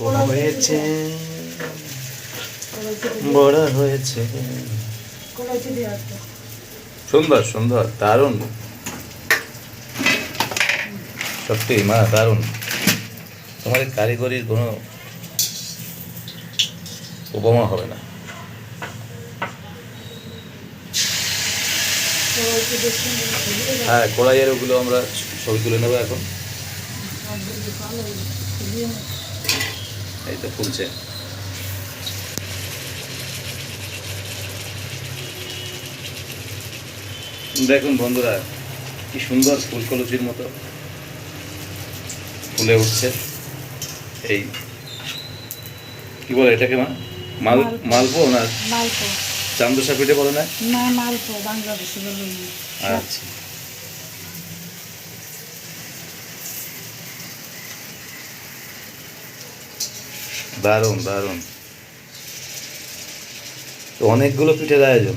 হয়েছে। বড় হয়েছে। সুন্দর সুন্দর, দারুণ। সত্যি মা, দারুণ। তোমাদের কারিগরির কোনো উপমা হবে না। হ্যাঁ কড়াইয়ের ওগুলো আমরা ছবি তুলে নেব এখন। এই তো ফুলছে দেখুন বন্ধুরা কি সুন্দর ফুলকলচির মতো ফুলে উঠছে এই কি বলে এটাকে মা মাল মাল- মালপো না? মালপো। চান্দসা পিঠে বলে না? না মালপো বাংলাদেশে বলুন আচ্ছা। দারুণ দারুণ। তো অনেকগুলো পিঠের আয়োজন।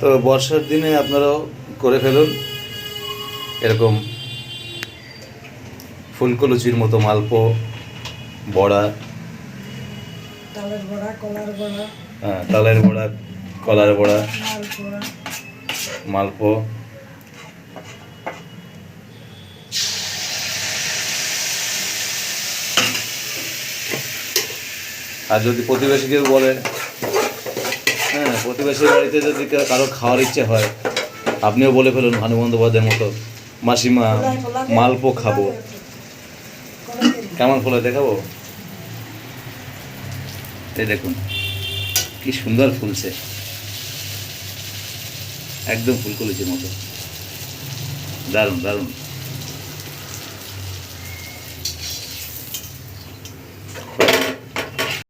তো বর্ষার দিনে আপনারাও করে ফেলুন এরকম ফুলকলুচির মতো মালপো, বড়া। তালের বড়া কলার বড়া হ্যাঁ, তালের বড়া কলার বড়া মালপো আর যদি প্রতিবেশী কেউ বলে হ্যাঁ প্রতিবেশীর বাড়িতে যদি কারও খাওয়ার ইচ্ছে হয় আপনিও বলে ফেলুন ভানু বন্দ্যোপাধ্যায়ের মতো মাসিমা মালপো খাব কেমন ফলে দেখাবো এই দেখুন কি সুন্দর ফুলছে। একদম ফুল ফুলকলিচির মতো। দারুণ দারুণ।